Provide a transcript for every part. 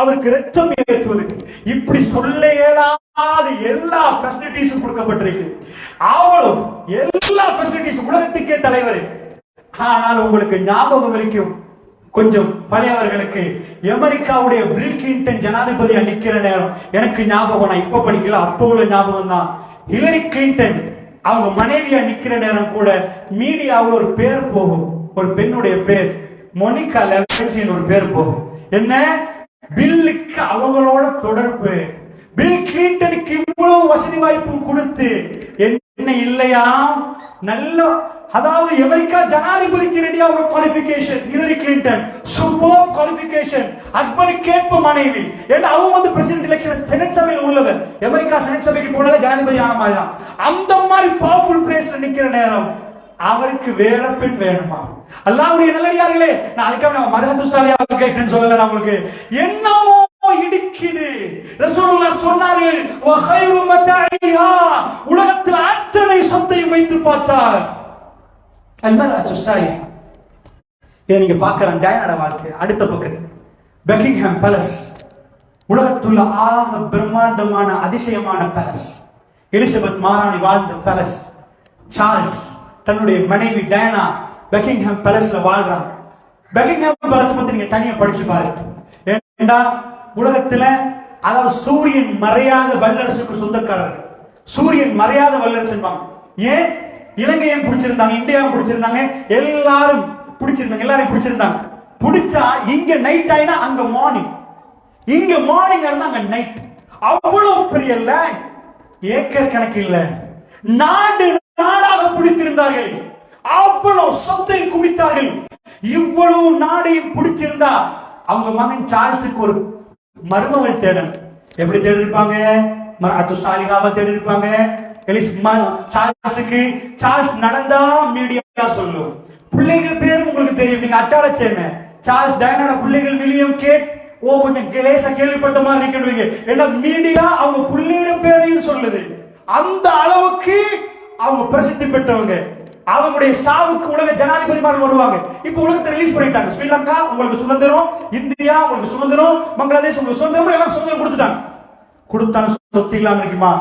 அவருக்கு ரத்தம் ஏற்றுவது. இப்படி சொல்ல இயலாத எல்லா பெசிலிட்டிஸும் கொடுக்கப்பட்டிருக்கு. அவளும் எல்லா பெசிலிட்டிஸும் உலகத்துக்கே தலைவர். ஆனால் உங்களுக்கு ஞாபகம் வரைக்கும் கொஞ்சம் பழையவர்களுக்கு அமெரிக்காவுடைய பில் கிளின்டன் ஜனாதிபதியா நிக்கிற நேரம் எனக்கு ஞாபகம் நான் இப்ப படிக்கல அப்போ உள்ள ஞாபகம் தான். ஹிலரி கிளின்டன் அவங்க மனைவியா நிக்கிற நேரம் கூட மீடியாவில் ஒரு பேர் போகும். ஒரு பெண்ணுடைய பேர் மொனிகா லெவன்சின்னு ஒரு பேர் போகும். என்ன? பில்லுக்கு அவங்களோட தொடர்பு. பில் கிளின்டனுக்கு இவ்வளவு வசதி வாய்ப்பும் கொடுத்து என்ன இல்லையா? நல்ல அதாவது அமெரிக்கா ஜனாதிபதிக்கு ரெடியா ஒரு qualification Hillary Clinton super qualification husband கேட்ப மனைவி. ஏன்னா அவங்க வந்து பிரசிடென்ட் எலெக்ஷன் செனட் சபையில் உள்ளவர். அமெரிக்கா செனட் சபைக்கு போனால ஜனாதிபதி ஆன மாதிரி தான் அந்த மாதிரி பவர்ஃபுல் பிளேஸ்ல நிக்கிற நேரம். அவருக்கு வேற பெண் வேணுமா? அல்லாவுடைய நல்லடியார்களே நான் அதுக்காக நான் மரகத்துசாலியா கேட்கிறேன்னு சொல்லல நான் உங்களுக்கு. என்னவோ இடிக்குது. ரசூலுல்லாஹ் சொன்னார்கள் வஹைரு மதாயிஹா. உலகத்தில் அத்தனை சொத்தையும் வைத்து பார்த்தால் அல்மராத்து சாலிஹா இதை நீங்க பார்க்கலாம் டயனோட வாழ்க்கை. அடுத்த பக்கத்து பெக்கிங்ஹாம் பேலஸ் உலகத்துள்ள ஆக பிரம்மாண்டமான அதிசயமான பேலஸ் எலிசபெத் மாராணி வாழ்ந்த பேலஸ் சார்ல்ஸ் தன்னுடைய மனைவி டயனா பெக்கிங்ஹாம் பேலஸ்ல வாழ்றாங்க பெக்கிங்ஹாம் பேலஸ் பத்தி நீங்க தனியா படிச்சு பாருங்க. ஏண்டா உலகத்துல அதாவது சூரியன் மறையாத வல்லரசுக்கு சொந்தக்காரர். சூரியன் மறையாத வல்லரசு ஏன்? இலங்கையும் பிடிச்சிருந்தாங்க? இந்தியாவும் பிடிச்சிருந்தாங்க? எல்லாரும் பிடிச்சிருந்தாங்க. எல்லாரையும் பிடிச்சிருந்தாங்க. பிடிச்சா இங்க நைட் ஆயினா அங்க மார்னிங் இங்க மார்னிங் இருந்தா அங்க நைட் அவ்வளவு பெரிய லேண்ட் ஏக்கர் கணக்கு இல்ல. நாடு நாடாக பிடித்திருந்தார்கள். அவ்வளவு சொத்தை குவித்தார்கள். இவ்வளவு நாடையும் பிடிச்சிருந்தா அவங்க மகன் சார்ல்ஸுக்கு ஒரு மருமகள் தேடணும். எப்படி தேடி இருப்பாங்க சாலிகாவை தேடி இருப்பாங்க சார்ல்ஸுக்கு சார்ல்ஸ் நடந்தா மீடியா சொல்லும். பிள்ளைகள் பேர் உங்களுக்கு தெரியும். நீங்க அட்டாளச்சேன சார்ல்ஸ் டயனான பிள்ளைகள் வில்லியம் கேட் ஓ கொஞ்சம் லேசா கேள்விப்பட்ட மாதிரி இருக்கணும் ஏன்னா மீடியா அவங்க பிள்ளையோட பேரையும் சொல்லுது. அந்த அளவுக்கு அவங்க பிரசித்தி பெற்றவங்க. அவங்களுடைய சாவுக்கு உலக ஜனாதிபதிமார்கள் வருவாங்க. இப்ப உலகத்தை ரிலீஸ் பண்ணிட்டாங்க. ஸ்ரீலங்கா உங்களுக்கு சுதந்திரம். இந்தியா உங்களுக்கு சுதந்திரம். பங்களாதேஷ் உங்களுக்கு சுதந்திரம். எல்லாம் சுதந்திரம் கொடுத்துட்டாங்க. கொடுத்தாங்க சொத்து இல்லாம இருக்குமா?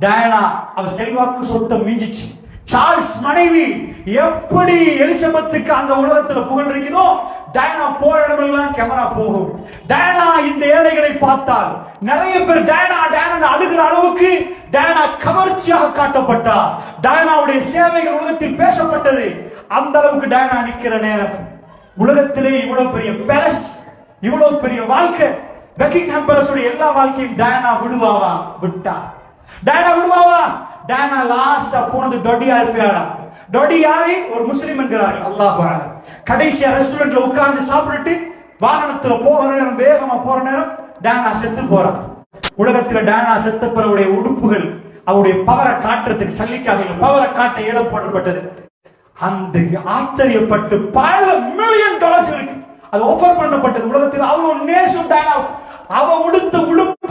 டயனா அவ செல்வாக்கு சொத்தை மிஞ்சிச்சு. சார்ல்ஸ் மனைவி எப்படி எலிசபெத்துக்கு அந்த உலகத்துல புகழ் இருக்குதோ டயனா போற இடமெல்லாம் கேமரா போகும். டயனா இந்த ஏழைகளை பார்த்தால் நிறைய பேர் டயனா டயனா அழுகிற அளவுக்கு டயனா கவர்ச்சியாக காட்டப்பட்டா. டயனாவுடைய சேவைகள் உலகத்தில் பேசப்பட்டது. அந்த அளவுக்கு டயனா நிக்கிற நேரம். உலகத்திலே இவ்வளவு பெரிய பேலஸ் இவ்வளவு பெரிய வாழ்க்கை. பெக்கிங்ஹாம் பேலஸோட எல்லா வாழ்க்கையும் டயனா விடுவாவா? விட்டா. டயனா விடுவாவா? டயனா லாஸ்டா போனது டொடி ஆல்ஃபியாடா. டொடி யாரு? ஒரு முஸ்லிம் என்கிறார்கள் அல்லாஹ் கடைசியா ரெஸ்டாரண்ட்ல உட்கார்ந்து சாப்பிட்டுட்டு வாகனத்துல போகிற நேரம் வேகமா போற நேரம் டயனா செத்து போறான் உலகத்துல டயனா செத்த பிறவுடைய உடுப்புகள் அவருடைய பவரை காட்டுறதுக்கு சல்லிக்காக பவரை காட்ட இடம் போடப்பட்டது அந்த ஆச்சரியப்பட்டு பல மில்லியன் டாலர்ஸ் இருக்கு. அது ஆஃபர் பண்ணப்பட்டது உலகத்தில். அவ்வளவு நேசம் டயனாவுக்கு அவ உடுத்த உடுப்ப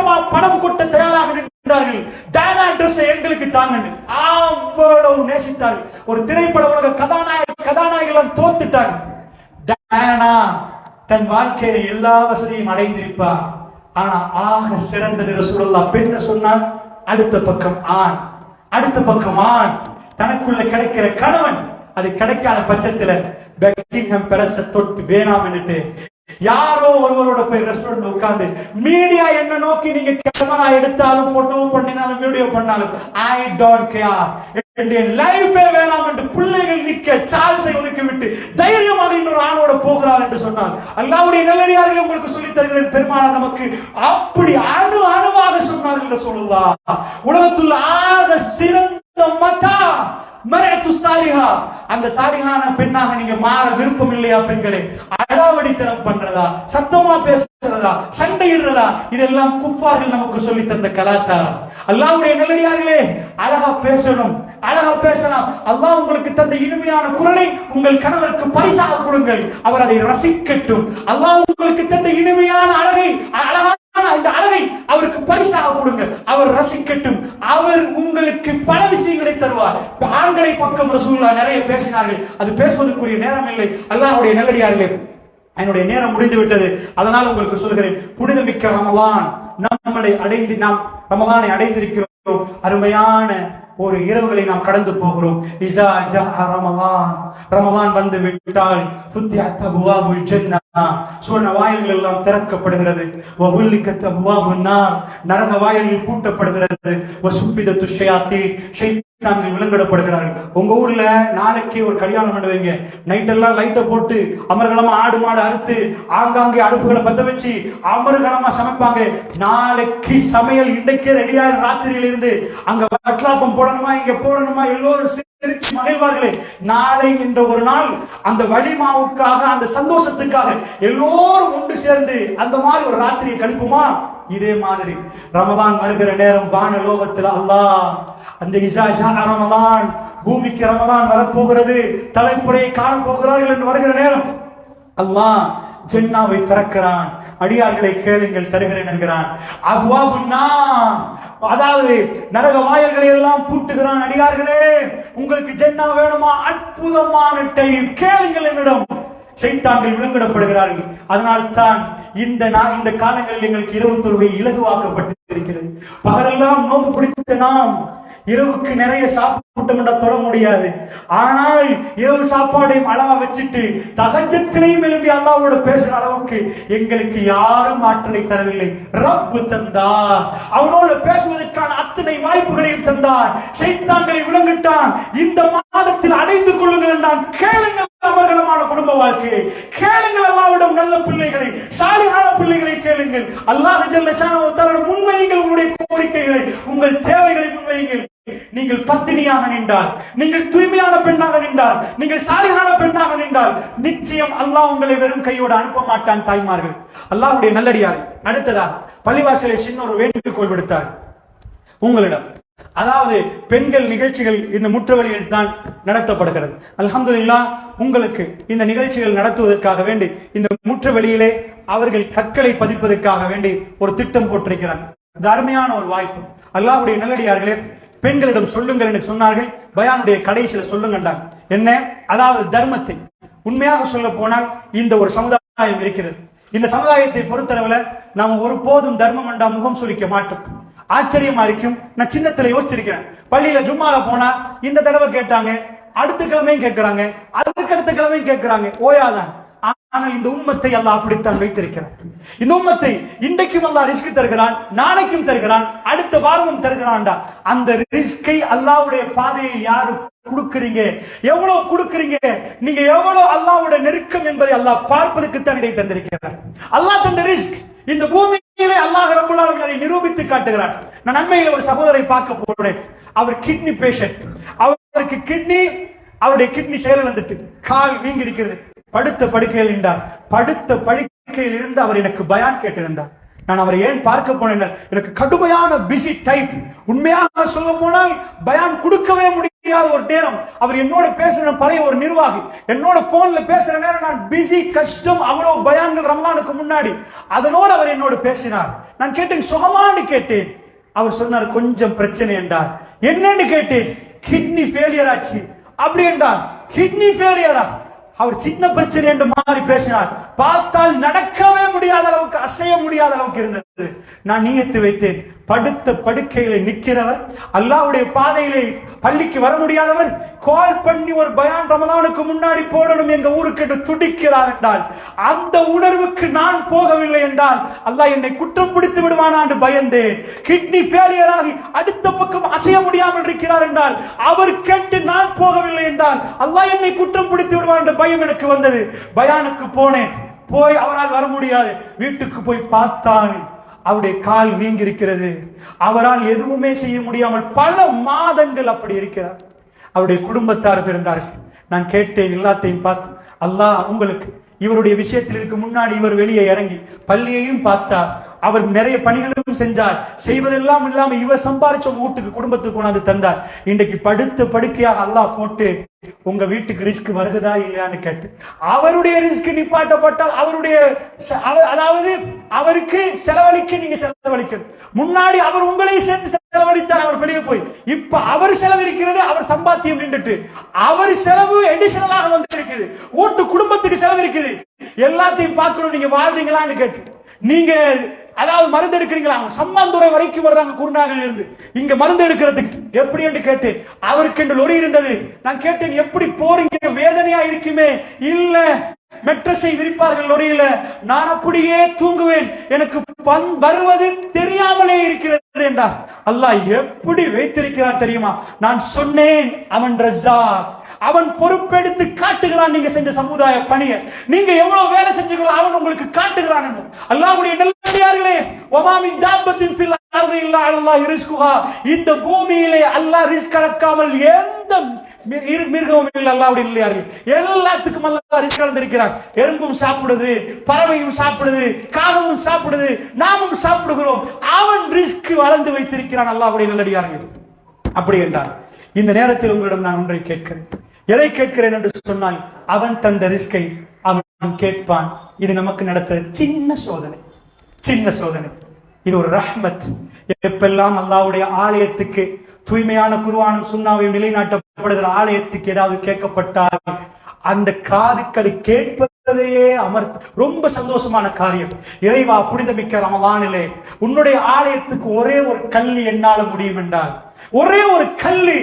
லட்சமா பணம் கொட்ட தயாராக நின்றார்கள். டயனா ட்ரெஸ் எங்களுக்கு தாங்கன்னு. அவ்வளவு நேசித்தார்கள். ஒரு திரைப்பட உலக கதாநாயக கதாநாயகெல்லாம் தோத்துட்டாங்க டயனா தன் வாழ்க்கையில எல்லா வசதியும் அடைந்திருப்பா ஆனா ஆக சிறந்தது ரசூலுல்லாஹ். பெண்ண சொன்னால் அடுத்த பக்கம் ஆண். அடுத்த பக்கம் ஆண். தனக்குள்ள கிடைக்கிற கணவன் அது கிடைக்காத பட்சத்துல பெக்கிங்ஹம் பெரச தொட்டு வேணாம் என்னட்டு யாரோ ஒருவரோட போய் ரெஸ்டாரண்ட் உட்கார்ந்து மீடியா என்ன நோக்கி நீங்க கேமரா எடுத்தாலும் போட்டோ பண்ணினாலும் வீடியோ பண்ணாலும் ஐ டோன்ட் கேர் என்னுடைய லைஃபே வேணாம் என்று பிள்ளைகள் நிக்க சார்ஜை ஒதுக்கி விட்டு தைரியமாக இன்னொரு ஆணோட போகிறார் என்று சொன்னால் அல்லாவுடைய நல்லடியார்கள் உங்களுக்கு சொல்லி தருகிறேன். பெருமாள் நமக்கு அப்படி அணு அணுவாக சொன்னார்கள் சொல்லுவா. உலகத்துள்ள ஆக சிறந்த மதா மரத்து அந்த சாலிகான பெண்ணாக நீங்க மாற விருப்பம் இல்லையா பெண்களே? அடாவடித்தனம் பண்றதா? சத்தமா பேசுறதா? சண்டையிடுறதா? இதெல்லாம் குப்பார்கள் நமக்கு சொல்லி தந்த கலாச்சாரம். அல்லாவுடைய நல்லடியார்களே அழகா பேசணும். அழகா பேசலாம். அல்லாஹ் உங்களுக்கு தந்த இனிமையான குரலை உங்கள் கணவருக்கு பரிசாக கொடுங்கள். அவர் அதை ரசிக்கட்டும். அல்லாஹ் உங்களுக்கு தந்த இனிமையான அழகை அழகா இந்த அழகை அவருக்கு பரிசாக கொடுங்க. அவர் ரசிக்கட்டும். அவர் உங்களுக்கு பல விஷயங்களை தருவார். ஆண்களை பக்கம் ரசூல்லா நிறைய பேசினார்கள். அது பேசுவதற்குரிய நேரம் இல்லை. அல்லாஹுடைய நல்லடியார்களே என்னுடைய நேரம் முடிந்து விட்டது அதனால் உங்களுக்கு சொல்கிறேன் புனிதமிக்க ரமலான் நம்மளை அடைந்து நாம் ரமலானை அடைந்திருக்கிறோம். அருமையான ஒரு இரவுகளை நாம் கடந்து போகிறோம். இசா ஜா ரமலான். ரமலான் வந்து விட்டால் புத்தியத் அபுவாபுல் ஜன்னா சுவர்ண வாயில்கள் எல்லாம் திறக்கப்படுகிறது. வபுல்லிக்கத் அபுவாபுன் நார். நரக வாயில்கள் பூட்டப்படுகிறது. வசுப்பித துஷயாத்தி ஷைத்தான்கள் விலங்கிடப்படுகிறார்கள். உங்க ஊர்ல நாளைக்கு ஒரு கல்யாணம் பண்ணுவீங்க நைட் எல்லாம் லைட்டை போட்டு அமர்கலமா ஆடு மாடு அறுத்து ஆங்காங்கே அடுப்புகளை பத்த வச்சு அமர்கலமா சமைப்பாங்க. நாளைக்கு சமையல் இன்றைக்கே ரெடியாக ராத்திரியில இருந்து அங்க வட்லாப்பம் போடணுமா இங்க போடணுமா எல்லோரும் சிரிச்சு மகிழ்வார்களே. நாளை என்ற ஒரு நாள் அந்த வலிமாவுக்காக அந்த சந்தோஷத்துக்காக எல்லோரும் ஒன்று சேர்ந்து அந்த மாதிரி ஒரு ராத்திரியை கழிப்புமா? இதே மாதிரி ரமதான் வருகிற நேரம் வான லோகத்தில் அல்லாஹ் அந்த இஷா இஷா ரமதான் பூமிக்கு ரமதான் வரப்போகிறது. தலைப்புறையை காண போகிறார்கள் என்று வருகிற நேரம். அல்லாஹ் ஜென்னாவை திறக்கிறான். அடியார்களை கேளுங்கள் தருகிறேன் என்கிறான். அப்வாபுன்னா அதாவது நரக வாயல்களை எல்லாம் பூட்டுகிறான் அடியார்களே. உங்களுக்கு ஜென்னா வேணுமா? அற்புதமான டைம் கேளுங்கள் என்னிடம். ஷைத்தான்கள் விளங்கிடப்படுகிறார்கள் அதனால் தான் இந்த நான் இந்த காலங்களில் எங்களுக்கு இரவு தொழுகை இலகுவாக்கப்பட்டு இருக்கிறது பகலெல்லாம் நோக்கு பிடித்த நாம் இரவுக்கு நிறைய சாப்பிட்டோம் தொட முடியாது. ஆனால் இரவு சாப்பாடையும் அளவா வச்சுட்டு தகஜத்திலையும் எழுப்பி அல்லாவோட பேசுற அளவுக்கு எங்களுக்கு யாரும் ஆற்றலை தரவில்லை. ரப்பு தந்தார். அவனோட பேசுவதற்கான அத்தனை வாய்ப்புகளையும் தந்தார். சைத்தான்களை விளங்கிட்டான். இந்த மாதத்தில் அடைந்து கொள்ளுங்கள் என்றான். கேளுங்கள் அவர்களமான குடும்ப வாழ்க்கையை. கேளுங்கள் அல்லாவிடம் நல்ல பிள்ளைகளை சாலிகான பிள்ளைகளை கேளுங்கள். அல்லாஹ் ஜல்ல முன்வையுங்கள் உங்களுடைய கோரிக்கைகளை உங்கள் தேவைகளை முன்வையுங்கள். நீங்கள் பத்தினியாக நின்றால் நீங்கள் தூய்மையான பெண்ணாக நின்றால் நீங்கள் சாலிகான பெண்ணாக நின்றால் நிச்சயம் அல்லாஹ் உங்களை வெறும் கையோடு அனுப்ப மாட்டான் தாய்மார்கள். அல்லாஹுடைய நல்லடியார் அடுத்ததாக பள்ளிவாசலை சின்ன ஒரு வேண்டுகோள் விடுத்தார். உங்களிடம். அதாவது பெண்கள் நிகழ்ச்சிகள் இந்த முற்றவழியில் தான் நடத்தப்படுகிறது. அல்ஹம்துலில்லாஹ் உங்களுக்கு இந்த நிகழ்ச்சிகள் நடத்துவதற்காக வேண்டி இந்த முற்றவெளியிலே அவர்கள் கற்களை பதிப்பதற்காக வேண்டி ஒரு திட்டம் போட்டிருக்கிறார். இது அருமையான ஒரு வாய்ப்பு. அல்லாஹ்வுடைய நல்லடியார்களே பெண்களிடம் சொல்லுங்கள் என்று சொன்னார்கள். பயானுடைய கடைசியில சொல்லுங்கன்றாங்க என்ன? அதாவது தர்மத்தை. உண்மையாக சொல்ல போனால் இந்த ஒரு சமுதாயம் இருக்கிறது. இந்த சமுதாயத்தை பொறுத்தளவுல நாம ஒருபோதும் தர்மம் என்றா முகம் சுலிக்க மாட்டோம். ஆச்சரியமா இருக்கும். நான் சின்னத்துல யோசிச்சிருக்கிறேன். பள்ளியில ஜும்மால போனா இந்த தடவை கேட்டாங்க அடுத்த கிழமையும் கேட்கிறாங்க அதுக்கு அடுத்த கிழமையும் கேட்கிறாங்க ஓயாதான். ஆனால் இந்த உம்மத்தை அல்லாஹ் அப்படித்தான் வைத்திருக்கிறான். இந்த உம்மத்தை இன்றைக்கும் அல்லாஹ் ரிஸ்க் தருகிறான் நாளைக்கும் தருகிறான் அடுத்த வாரமும் தருகிறான்டா. அந்த ரிஸ்கை அல்லாவுடைய பாதையை யாரு கொடுக்குறீங்க? எவ்வளவு கொடுக்குறீங்க? நீங்க எவ்வளவு அல்லாஹ்வோட நெருக்கம் என்பதை அல்லாஹ் பார்ப்பதற்கு தான் இதை தந்திருக்கிறார். அல்லாஹ் தந்த ரிஸ்க் இந்த பூமியிலே அல்லாஹ் ரப்பல் அதை நிரூபித்து காட்டுகிறார். நான் நன்மையில ஒரு சகோதரை பார்க்க போறேன். அவர் கிட்னி பேஷண்ட் அவருக்கு கிட்னி அவருடைய கிட்னி செயலிழந்துட்டு கால் வீங்கி இருக்கிறது படுத்த படுக்கையில் நின்றார். படுத்த படுக்கையில் இருந்து அவர் எனக்கு பயான் கேட்டிருந்தார். நான் அவரை ஏன் பார்க்க போனேன் எனக்கு கடுமையான பிஸி டைப் உண்மையாக சொல்ல போனால் பயான் கொடுக்கவே முடியாத ஒரு நேரம். அவர் என்னோட பேசுற பழைய ஒரு நிர்வாகி. என்னோட போன்ல பேசுற நேரம் நான் பிஸி கஷ்டம் அவ்வளவு பயான்கள் ரமலானுக்கு முன்னாடி. அதனோடு அவர் என்னோட பேசினார். நான் கேட்டேன் சுகமானு கேட்டேன். அவர் சொன்னார் கொஞ்சம் பிரச்சனை என்றார். என்னன்னு கேட்டேன். கிட்னி ஃபெயிலியர் ஆச்சு. அப்படி என்றார். கிட்னி ஃபெயிலியரா அவர் சின்ன பிரச்சனை என்று மாறி பேசினார். பார்த்தால் நடக்கவே முடியாத அளவுக்கு அசைய முடியாத அளவுக்கு இருந்தது. நான் நியத்து வைத்தேன். படுத்த படுக்கையில நிற்கிறவர் அல்லாவுடைய பாதையிலே பள்ளிக்கு வர முடியாதவர் கால் பண்ணி ஒரு பயான் ரமதானுக்கு முன்னாடி போடணும் எங்க ஊருக்கு என்று துடிக்கிறார் என்றால் அந்த உணர்வுக்கு நான் போகவில்லை என்றால் அல்லாஹ் என்னை குற்றம் பிடித்து விடுவானா என்று பயந்தேன். கிட்னி ஃபெயிலியர் ஆகி அடுத்த பக்கம் அசைய முடியாமல் இருக்கிறார் என்றால் அவர் கேட்டு நான் போகவில்லை என்றால் அல்லாஹ் என்னை குற்றம் பிடித்து விடுவான் என்ற பயம் எனக்கு வந்தது. பயானுக்கு போனேன். போய் அவரால் வர முடியாது. வீட்டுக்கு போய் பார்த்தான் அவருடைய கால் வீங்கி இருக்கிறது அவரால் எதுவுமே செய்ய முடியாமல் பல மாதங்கள் அப்படி இருக்கிறார். அவருடைய குடும்பத்தார் பிறந்தார்கள். நான் கேட்டேன் எல்லாத்தையும் பார்த்து அல்லாஹ் உங்களுக்கு இவருடைய விஷயத்தில் இதுக்கு முன்னாடி இவர் வெளியே இறங்கி பள்ளியையும் பார்த்தார். அவர் நிறைய பணிகளும் செஞ்சார். செய்வதெல்லாம் இல்லாம இவர் சம்பாரிச்ச வீட்டுக்கு குடும்பத்துக்கு கொண்டாந்து தந்தார். இன்றைக்கு படுத்த படுக்கையாக அல்லாஹ் போட்டு உங்க வீட்டுக்கு ரிஸ்க் வருகுதா இல்லையான்னு கேட்டு அவருடைய ரிஸ்க் நிப்பாட்டப்பட்டால் அவருடைய அதாவது அவருக்கு செலவழிக்க நீங்க செலவழிக்கணும். முன்னாடி அவர் உங்களை சேர்ந்து செலவழித்தார் அவர் வெளியே போய். இப்ப அவர் செலவழிக்கிறது அவர் சம்பாத்தியம் நின்றுட்டு அவர் செலவு எடிஷனலாக வந்து இருக்குது ஓட்டு குடும்பத்துக்கு செலவு இருக்குது. எல்லாத்தையும் பார்க்கணும் நீங்க வாழ்றீங்களான்னு கேட்டு. நீங்க அதாவது மருந்து எடுக்கிறீங்களா? சம்மாந்துறை வரைக்கும் வர்றாங்க குருநாக இருந்து. இங்க மருந்து எடுக்கிறதுக்கு எப்படி என்று கேட்டேன். அவருக்கு என்று லொரி இருந்தது. நான் கேட்டேன் எப்படி போறீங்க? வேதனையா இருக்குமே. இல்ல மெட்ரஸை விரிப்பார்கள் லொரியில நான் அப்படியே தூங்குவேன். எனக்கு பண் வருவது தெரியாமலே இருக்கிறது என்றார். அல்லாஹ் எப்படி வைத்திருக்கிறார் தெரியுமா? நான் சொன்னேன் அவன் ரஜா அவன் பொறுப்பெடுத்து காட்டுகிறான் நீங்க செஞ்ச சமுதாய பணியை. நீங்க எவ்வளவு வேலை செஞ்சீங்களோ அவன் உங்களுக்கு காட்டுகிறான் என்று. அல்லாஹ்வுடைய நல்லே ஒமாமி தாபத்தின் இந்த பூமியிலே அல்லாஹ் ரிஸ்க் கலக்காமல் எந்த மிருகமும் இல்லை அல்லாஹ்வுடைய இல்லையார்கள். எல்லாத்துக்கும் அல்லா ரிஸ்க் கலந்திருக்கிறார். எறும்பும் சாப்பிடுது பறவையும் சாப்பிடுது காகமும் சாப்பிடுது நாமும் சாப்பிடுகிறோம். அவன் ரிஸ்க் வளர்ந்து வைத்திருக்கிறான் அல்லாவுடைய நல்லடியார்கள். அப்படி என்றார் இந்த நேரத்தில் உங்களிடம் நான் ஒன்றை கேட்கிறேன். எதை கேட்கிறேன் என்று சொன்னால் அவன் தந்த ரிஸ்கை அவன் கேட்பான். இது நமக்கு நடத்த சின்ன சோதனை. சின்ன சோதனை. இது ஒரு ரஹ்மத். எப்பெல்லாம் அல்லாவுடைய ஆலயத்துக்கு தூய்மையான குருவானும் சுண்ணாவையும் நிலைநாட்டப்படுகிற ஆலயத்துக்கு ஏதாவது கேட்கப்பட்டால் அந்த காதுக்கு அது கேட்பதையே அமர்த்த ரொம்ப சந்தோஷமான காரியம். இறைவா புனிதமிக்க ரமலானிலே உன்னுடைய ஆலயத்துக்கு ஒரே ஒரு கல் என்னால முடியும் என்றால் ஒரே ஒரு கல்லு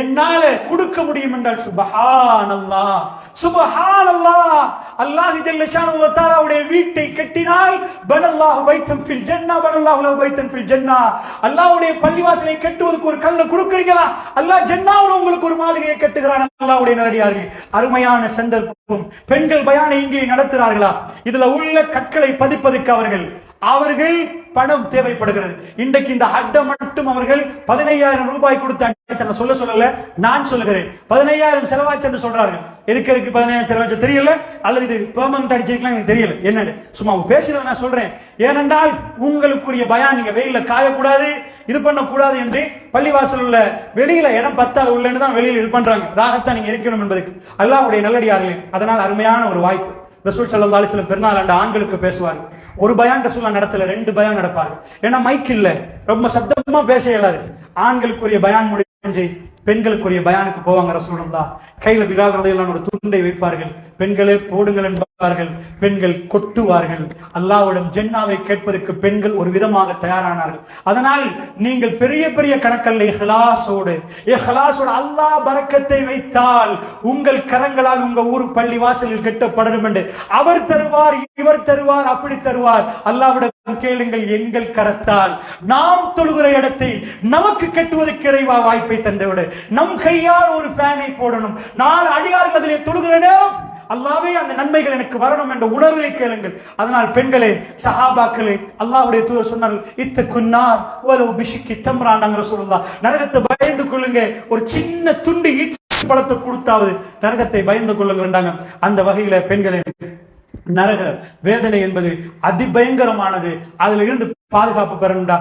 என்னால கொடுக்க முடியும் என்றால் சுபஹான் அல்லாஹ் சுபஹான் அல்லாஹ் அல்லாஹ் ஜல்ல ஷானு வீட்டை கட்டினால் பனல்லாஹு வைத்தம் ஃபில் ஜன்னா பனல்லாஹு லஹு பைத்தன் ஃபில் ஜன்னா. அல்லாஹ்வுடைய பள்ளிவாசலை கட்டுவதற்கு ஒரு கல்லை கொடுக்குறீங்களா? அல்லாஹ் ஜன்னாவுல உங்களுக்கு ஒரு மாளிகையை கட்டுகிறான் அல்லாஹ்வுடைய நல்லடியார்கள் அருமையான சந்தர்ப்பம். பெண்கள் பயானை இங்கே நடத்துகிறார்களா? இதுல உள்ள கற்களை பதிப்பதற்கு அவர்கள் அவர்கள் பணம் தேவைப்படுகிறது. இன்றைக்கு இந்த அட்டை மட்டும் அவர்கள் பதினையாயிரம் ரூபாய் கொடுத்து சொல்ல சொல்லல நான் சொல்லுகிறேன். பதினையாயிரம் செலவாச்சு என்று சொல்றார்கள். எதுக்கு எதுக்கு பதினையாயிரம் செலவாச்சு தெரியல? அல்லது இது பெர்மனன்ட் அடிச்சிருக்கலாம் எனக்கு தெரியல. என்னன்னு சும்மா பேசுறத நான் சொல்றேன். ஏனென்றால் உங்களுக்குரிய பயம் நீங்க வெயில காயக்கூடாது இது பண்ணக்கூடாது என்று பள்ளிவாசல் உள்ள வெளியில இடம் பத்தாது உள்ளன்னு தான் வெளியில் இது பண்றாங்க. ராகத்தான் நீங்க இருக்கணும் என்பதுக்கு. அல்லாவுடைய நல்லடியார்களே அதனால் அருமையான ஒரு வாய்ப்பு. ரசூல் ஸல்லல்லாஹு அலைஹி பெருநாள் ஆண்டு ஆண்களுக்கு பேசுவார் ஒரு பயான் ரசூலா நடத்தல ரெண்டு பயான் நடப்பாங்க. ஏன்னா மைக் இல்ல. ரொம்ப சத்தமா பேச இயலாது. ஆண்களுக்குரிய பயான் முடிஞ்சு பெண்களுக்குரிய பயானுக்கு போவாங்க ரசூலுல்லா கையில விழாகிறதையெல்லாம் ஒரு துண்டை வைப்பார்கள். பெண்களே போடுங்கள் என்பார்கள். பெண்கள் கொட்டுவார்கள். அல்லாவிடம் ஜென்னாவை கேட்பதற்கு பெண்கள் ஒரு விதமாக தயாரானார்கள். அதனால் நீங்கள் பெரிய பெரிய கணக்கல்ல இஹலாசோடு இஹலாசோடு அல்லாஹ் பறக்கத்தை வைத்தால் உங்கள் கரங்களால் உங்க ஊர் பள்ளி வாசலில் கெட்டப்படணும் என்று அவர் தருவார் இவர் தருவார் அப்படி தருவார். அல்லாவிடம் கேளுங்கள் எங்கள் கரத்தால் நாம் தொழுகிற இடத்தை நமக்கு கட்டுவதற்கு இறைவா வாய்ப்பை தந்துவிடு. நம் கையால் ஒரு ஃபேனை போடணும். நான் அடியார்கள் அதிலே தொழுகிறேனே அல்லாவே அந்த நன்மைகள் எனக்கு வரணும் என்ற உணர்வை கேளுங்கள். அதனால் பெண்களே சஹாபாக்களே அல்லாவுடைய தூர சொன்னார்கள் இத்த குன்னார் ஓலோ பிஷிக்கு தம்ராண்டாங்கிற சொல்லா நரகத்தை பயந்து கொள்ளுங்க ஒரு சின்ன துண்டு ஈச்ச பழத்தை கொடுத்தாவது நரகத்தை பயந்து கொள்ளுங்கன்றாங்க அந்த வகையில பெண்களே நரக வேதனை என்பது அதிபயங்கரமானது. அதுல இருந்து பாதுகாப்பு பெறணும்டா.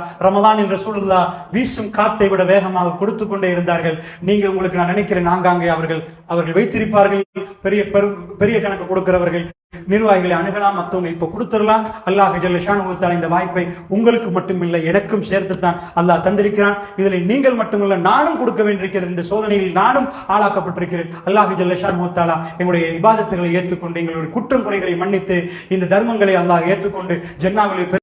என்ற ரசூலுல்லா வீசும் காத்தை விட வேகமாக கொடுத்து கொண்டே இருந்தார்கள். நீங்க உங்களுக்கு நான் நினைக்கிறேன் நாங்காங்கே அவர்கள் அவர்கள் வைத்திருப்பார்கள். பெரிய பெரும் பெரிய கணக்கு கொடுக்கிறவர்கள். நிர்வாகிகளை அணுகலாம் மற்றவங்க இப்ப கொடுத்துடலாம். அல்லாஹ் ஜல்லஷான் இந்த வாய்ப்பை உங்களுக்கு மட்டுமில்லை எனக்கும் சேர்த்துத்தான் அல்லாஹ் தந்திருக்கிறான். இதில் நீங்கள் மட்டுமல்ல நானும் கொடுக்க வேண்டியிருக்கிறது. இந்த சோதனையில் நானும் ஆளாக்கப்பட்டிருக்கிறேன். அல்லாஹ் ஜல்லஷான் முத்தாலா எங்களுடைய இபாதத்துகளை ஏற்றுக்கொண்டு எங்களுடைய குற்றம் குறைகளை மன்னித்து இந்த தர்மங்களை அல்லாஹ் ஏற்றுக்கொண்டு ஜன்னாவிலே